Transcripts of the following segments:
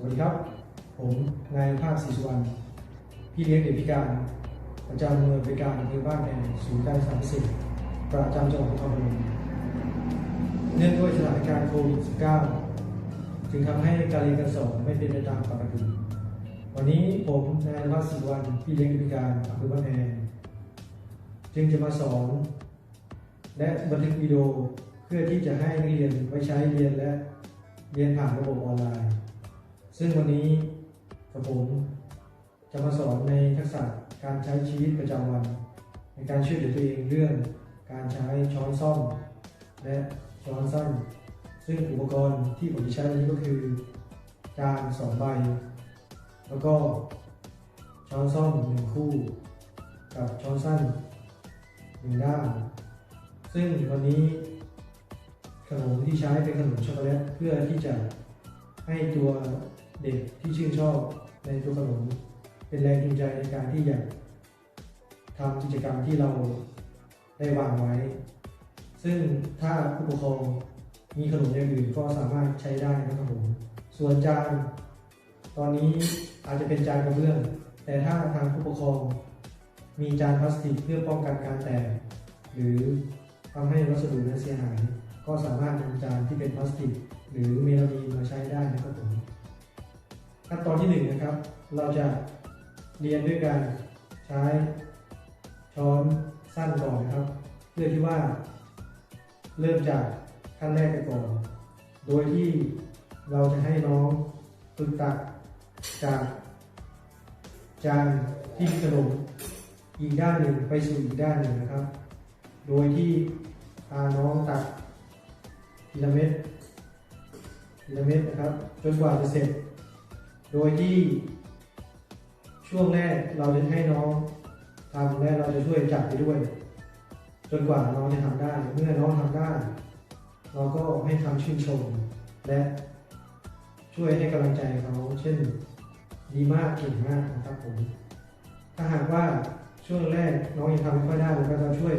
สวัสดีครับ ผมนายภาคศรีสุวรรณพี่เลี้ยงเด็กพิการประจำหน่วยบริการอำเภอบ้านแพงศูนย์การศึกษาพิเศษประจำจังหวัดนครพนมเนื่องด้วยสถานการณ์โควิด -19 จึงทำให้การเรียนการสอนไม่เป็นไปตามปกติวันนี้ผมนายภาคศรีสุวรรณพี่เลี้ยงเด็กพิการอำเภอบ้านแพงจึงจะมาสอน และบันทึกวิดีโอเพื่อที่จะให้นักเรียนไว้ใช้เรียนและเรียนผ่านระบบออนไลน์ ซึ่งวันนี้กับผมจะมาสอนในทักษะการใช้ชีวิตประจำวัน ในการช่วยเหลือตัวเองเรื่องการใช้ช้อนซ่อม และช้อนสั้น ซึ่งอุปกรณ์ที่ผมจะใช้นนี้ก็คือจานสองใบ แล้วก็ช้อนซ่อมหนึ่งคู่ กับช้อนสั้นหนึ่งด้านซึ่งวันนี้ขนมที่ใช้เป็นขนมช็อกโกแลตเพื่อที่จะให้ตัว เด็กที่ชื่นชอบในตัวขนมเป็นแรงจูงใจในการที่อยากทำกิจกรรมที่เราได้วางไว้ ซึ่งถ้าผู้ปกครองมีขนมอย่างอื่นก็สามารถใช้ได้นะครับผม ส่วนจาน ตอนนี้อาจจะเป็นจานกระเบื้อง แต่ถ้าทางผู้ปกครอง มีจานพลาสติกเพื่อป้องกันการแตก หรือทำให้วัสดุนั้นเสียหาย ก็สามารถนำจานที่เป็นพลาสติก หรือเมลามีนมาใช้ได้นะครับผม ขั้นตอนที่หนึ่งนะครับ เราจะเรียนด้วยการใช้ช้อนสั้นก่อนนะครับ เพื่อที่ว่า เริ่มจากขั้นแรกไปก่อน โดยที่เราจะให้น้องฝึกตักจากจานที่ขนมอีกด้านหนึ่งไปสู่อีกด้านหนึ่งนะครับ โดยที่พาน้องตักทีละเม็ดทีละเม็ดนะครับ จนกว่าจะเสร็จ โดยที่ช่วงแรกเราจะให้น้องทำและเราจะช่วยจับไปด้วย จนกว่าน้องจะทำได้ เมื่อน้องทำได้ เราก็ให้คำชื่นชม และช่วยให้กำลังใจเขาเช่น ดีมากเก่งมากนะครับผม ถ้าหากว่าช่วงแรกน้องยังทำไม่ค่อยได้เราก็จะช่วย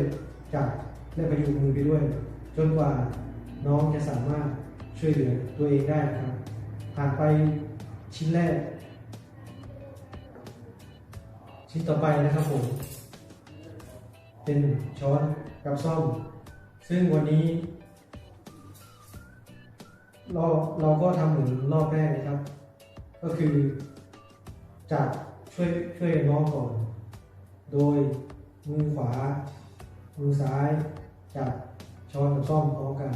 จับและประยุกต์มือไปด้วย จนกว่าน้องจะสามารถช่วยเหลือตัวเองได้ครับผ่านไป ชิ้นแรก ชิ้นต่อไปนะครับผม เป็นช้อนกับซ่อม ซึ่งวันนี้ เราเราก็ทำเหมือนรอบแรกนะครับ ก็คือจับช่วยช่วยน้องก่อน โดยมือขวา มือซ้าย จับช้อนกับซ่อมพร้อมกัน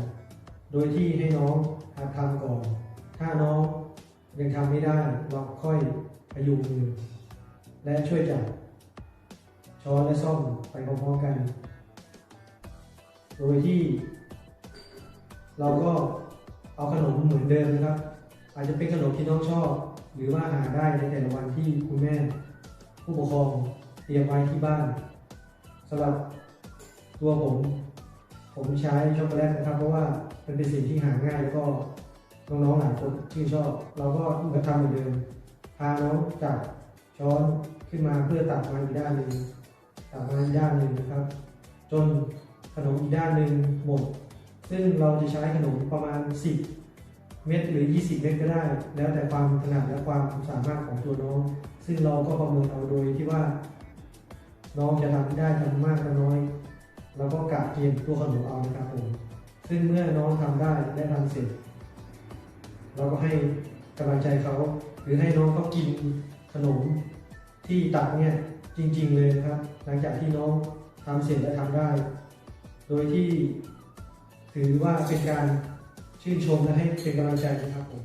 โดยที่ให้น้องหัดทำก่อน ถ้าน้อง ยังทำไม่ได้เราค่อยพยุงมือ และช่วยจับช้อนและซ่อมไปพร้อมๆกัน โดยที่ เราก็เอาขนมเหมือนเดิมนะครับ อาจจะเป็นขนมที่น้องชอบ หรือว่าหาได้ในแต่ละวันที่คุณแม่ ผู้ปกครองเตรียมไว้ที่บ้านสำหรับตัวผม ผมใช้ช็อกโกแลตนะครับ เพราะว่ามันเป็นสิ่งที่หาง่ายแล้วก็ น้องๆหลายคนชื่ชอบเราก็เหมือนทำเหมือนเดิมพาน้องจับช้อนขึ้นมาเพื่อตักมาอีกด้านหนึ่งตักมาอีกด้านหนึ่งนะครับ จนขนมอีกด้านหนึ่งหมด ซึ่งเราจะใช้ขนมประมาณ 10 เม็ดหรือ 20 เม็ดก็ได้ แล้วแต่ความถนัดและความสามารถของตัวน้อง ซึ่งเราก็ประเมินเอาโดยที่ว่า น้องจะทำได้ทำมากทำน้อยเราก็กะเกณฑ์ตัวขนมเอานะครับผมซึ่งเมื่อน้องทำได้และทำเสร็จ เราก็ให้กำลังใจเขา หรือให้น้องเขากินขนมที่ตักเนี่ยจริง ๆเลยนะครับ หลังจากที่น้องทำเสร็จและทำได้ โดยที่ถือว่าเป็นการชื่นชมและให้เป็นกำลังใจนะครับผม